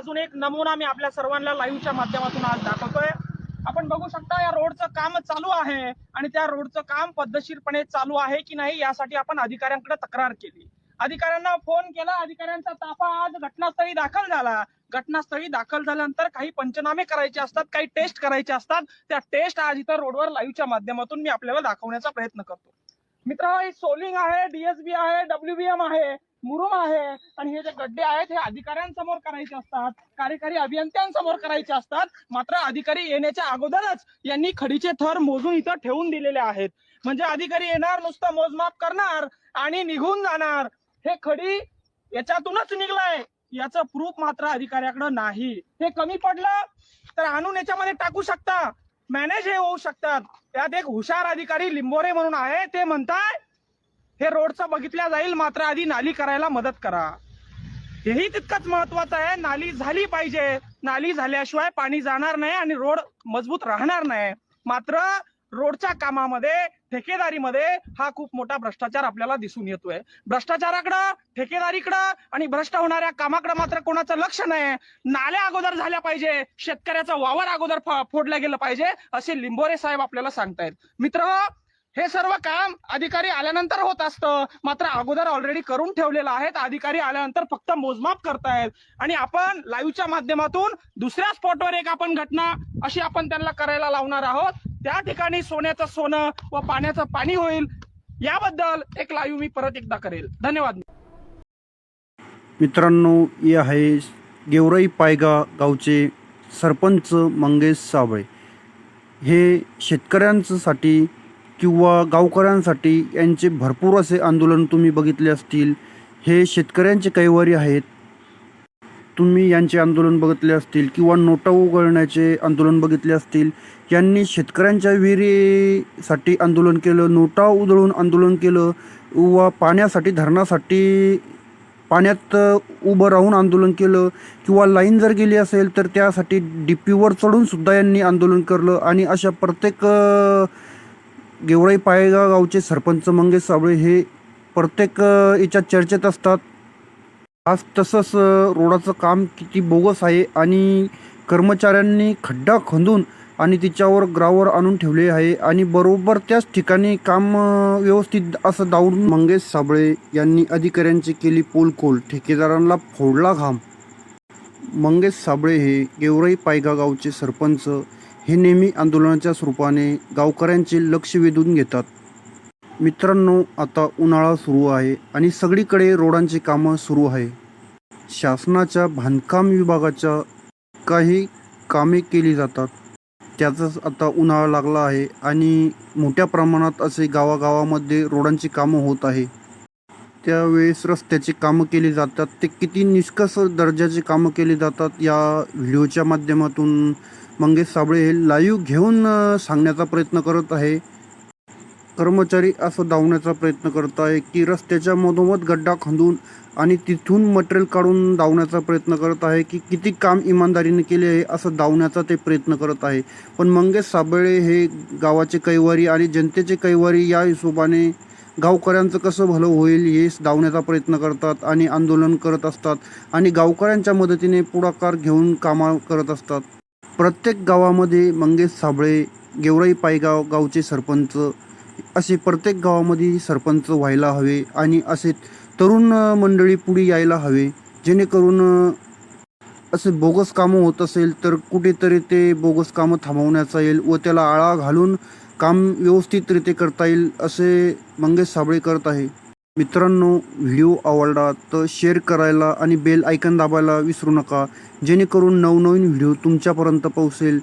अजून एक नमुना मी आपल्या सर्वांना लाईव्हच्या माध्यमातून आज दाखवतोय. आपण बघू शकता या रोडचं काम चालू आहे आणि त्या रोडचं काम पद्धतशीरपणे चालू आहे की नाही यासाठी आपण अधिकाऱ्यांकडे तक्रार केली. अधिकाऱ्यांना फोन केला अधिकाऱ्यांचा ताफा आज घटनास्थळी दाखल झाला. घटनास्थळी दाखल झाल्यानंतर काही पंचनामे करायचे असतात काही टेस्ट करायचे असतात. त्या टेस्ट आज इथं रोडवर लाईव्हच्या माध्यमातून मी आपल्याला दाखवण्याचा प्रयत्न करतो. मित्र सोलिंग आहे डीएसबी आहे डब्ल्यूबीएम आहे मुरुम आहे. आणि हे जे गड्डे आहेत हे अधिकाऱ्यांसमोर करायचे असतात कार्यकारी अभियंत्यांसमोर करायचे असतात. मात्र अधिकारी येण्याच्या अगोदरच यांनी खडीचे थर मोजून इथं ठेवून दिलेले आहेत. म्हणजे अधिकारी येणार नुसतं मोजमाप करणार आणि निघून जाणार. हे खडी याच्यातूनच निघलाय. याचं प्रूफ मात्र अधिकाऱ्याकडे नाही. हे कमी पडलं तर आणून याच्यामध्ये टाकू शकता. मॅनेज हे होऊ शकतात. त्यात एक हुशार अधिकारी लिंबोरे म्हणून आहे. ते म्हणताय हे रोडचं बघितल्या जाईल मात्र आधी नाली करायला मदत करा. हेही तितकंच महत्वाचं आहे. नाली झाली पाहिजे. नाली झाल्याशिवाय पाणी जाणार नाही आणि रोड मजबूत राहणार नाही. मात्र रोडच्या कामामध्ये ठेकेदारीमध्ये हा खूप मोठा भ्रष्टाचार आपल्याला दिसून येतोय. भ्रष्टाचाराकडं ठेकेदारीकडं आणि भ्रष्ट होणाऱ्या कामाकडे मात्र कोणाचं लक्ष नाही. नाल्या अगोदर झाल्या पाहिजे शेतकऱ्याचा वावर अगोदर फोडला गेलं पाहिजे असे लिंबोरे साहेब आपल्याला सांगतायत. मित्र हे सर्व काम अधिकारी आल्यानंतर होत असतं. मात्र अगोदर ऑलरेडी करून ठेवलेलं आहे अधिकारी आल्यानंतर फक्त मोजमाप करतायत. आणि आपण लाईव्हच्या माध्यमातून दुसऱ्या स्पॉटवर एक आपण घटना अशी आपण त्यांना करायला लावणार आहोत. त्या ठिकाणी सोन्याचं सोनं व पाण्याचं पाणी होईल. याबद्दल एक लाईव्ह मी परत एकदा करेल. धन्यवाद. मित्रांनो हे आहे गेवराई पायगा गावचे सरपंच मंगेश साबळे. हे शेतकऱ्यांसाठी किंवा गावकऱ्यांसाठी यांचे भरपूर असे आंदोलन तुम्ही बघितले असतील. हे शेतकऱ्यांचे कैवारी आहेत. तुम्ही यांचे आंदोलन बघितले असतील किंवा नोटा उघडण्याचे आंदोलन बघितले असतील यांनी शेतकऱ्यांच्या विहिरीसाठी आंदोलन केलं नोटा उधळून आंदोलन केलं व पाण्यासाठी धरणासाठी पाण्यात उभं राहून आंदोलन केलं किंवा लाईन जर गेली असेल तर त्यासाठी डी पीवर चढून सुद्धा यांनी आंदोलन केलं आणि अशा प्रत्येक गेवराई पायगा गावचे सरपंच मंगेश साबळे हे प्रत्येक याच्यात चर्चेत असतात. आज तसंच रोडाचं काम किती बोगस आहे आणि कर्मचाऱ्यांनी खड्डा खंदून आणि तिच्यावर ग्रावर आणून ठेवले आहे आणि बरोबर त्याच ठिकाणी काम व्यवस्थित असं दावून मंगेश साबळे यांनी अधिकाऱ्यांची केली पोलखोल. ठेकेदारांना फोडला घाम. मंगेश साबळे हे गेवराई पायगा गावचे सरपंच. हे नेहमी आंदोलनाच्या स्वरूपाने गावकऱ्यांचे लक्ष वेधून घेतात. मित्रांनो आता उन्हाळा सुरू आहे आणि सगळीकडे रोडांची कामं सुरू आहे. शासनाच्या बांधकाम विभागाच्या काही कामे केली जातात. त्याचाच आता उन्हाळा लागला आहे आणि मोठ्या प्रमाणात असे गावागावामध्ये रोडांची कामं होत आहे. त्यावेळेस रस्त्याची कामं केली जातात. ते किती निष्कर्ष दर्जाची कामं केली जातात या व्हिडिओच्या माध्यमातून मंगेश साबळे हे लाईव्ह घेऊन सांगण्याचा प्रयत्न करत आहे. कर्मचारी असं धावण्याचा प्रयत्न करत आहे की रस्त्याच्या मधोमध गड्डा खंदून आणि तिथून मटेरियल काढून धावण्याचा प्रयत्न करत आहे की किती काम इमानदारीने केले आहे असं धावण्याचा ते प्रयत्न करत आहे. पण मंगेश साबळे हे गावाचे कैवारी आणि जनतेचे कैवारी या हिशोबाने गावकऱ्यांचं कसं भलं होईल हे धावण्याचा प्रयत्न करतात आणि आंदोलन करत असतात आणि गावकऱ्यांच्या मदतीने पुढाकार घेऊन कामा करत असतात. प्रत्येक गावामध्ये मंगेश साबळे गेवराई पायगाव गावचे सरपंच असे प्रत्येक गावामध्ये सरपंच व्हायला हवे आणि असे तरुण मंडळी पुढे यायला हवे जेणेकरून असे बोगस कामं होत असेल तर कुठेतरी ते बोगस कामं थांबवण्याचा येईल व त्याला आळा घालून काम व्यवस्थितरित्या करता येईल असे मंगेश साबळे करत आहे. मित्रांनो व्हिडिओ आवडला तर शेअर करायला आणि बेल आयकन दाबायला विसरू नका जेणेकरून नवनवीन व्हिडिओ तुमच्यापर्यंत पोहोचेल.